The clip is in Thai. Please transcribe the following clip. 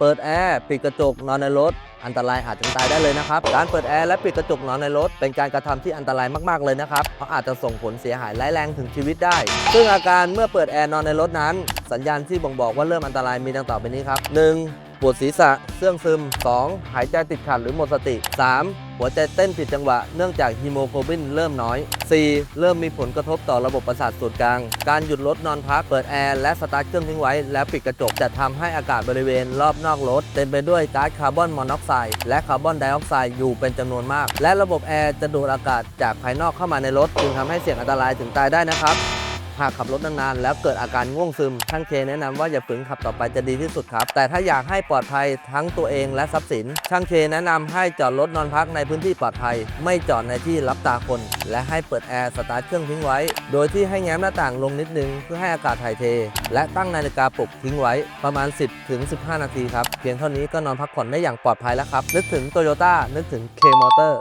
เปิดแอร์ปิดกระจกนอนในรถ อันตรายอาจถึงตายได้เลยนะครับ การเปิดแอร์และปิดกระจกนอนในรถ เป็นการกระทำที่อันตรายมากๆเลยนะครับ เพราะอาจจะส่งผลเสียหายร้ายแรงถึงชีวิตได้ ซึ่งอาการเมื่อเปิดแอร์นอนในรถนั้น สัญญาณที่บ่งบอกว่าเริ่มอันตรายมีดังต่อไปนี้ครับ 1. ปวดศีรษะเสื่องซึม 2. หายใจติดขัดหรือหมดสติ 3. หัวใจเต้นผิดจังหวะเนื่องจากฮีโมโกลบินเริ่มน้อย 4. เริ่มมีผลกระทบต่อระบบประสาทส่วนกลาง การหยุดรถนอนพัก เปิดแอร์และสตาร์ทเครื่องทิ้งไว้ แล้วปิดกระจกจะทำให้อากาศบริเวณรอบนอกรถเต็มไปด้วยก๊าซคาร์บอนมอนอกไซด์และคาร์บอนไดออกไซด์อยู่เป็นจำนวนมาก และระบบแอร์จะดูดอากาศจากภายนอกเข้ามาในรถจึงทำให้เสี่ยงอันตรายถึงตายได้นะครับ หากขับรถนานๆแล้วเกิดอาการง่วงซึมช่างเคแนะนำว่าอย่าฝืนขับต่อไปจะดีที่สุดครับ แต่ถ้าอยากให้ปลอดภัยทั้งตัวเองและทรัพย์สิน ช่างเคแนะนำให้จอดรถนอนพักในพื้นที่ปลอดภัย ไม่จอดในที่รับตาคน และให้เปิดแอร์สตาร์ทเครื่องทิ้งไว้ โดยที่ให้แง้มหน้าต่างลงนิดนึงเพื่อให้อากาศถ่ายเท และตั้งนาฬิกาปลุกทิ้งไว้ประมาณ 10ถึง15 นาทีครับเพียงเท่านี้ก็นอนพักผ่อนได้อย่างปลอดภัยแล้วครับนึกถึงโตโยต้านึกถึง K Motor